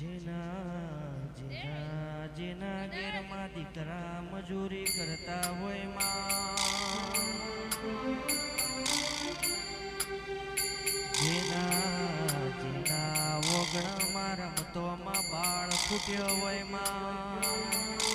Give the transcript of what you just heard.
જેના જેના જેના ઘેરમાં દીકરા મજૂરી કરતા હોય જેના જેના વગણામાં રમતોમાં બાળ ફૂટ્યો હોયમાં.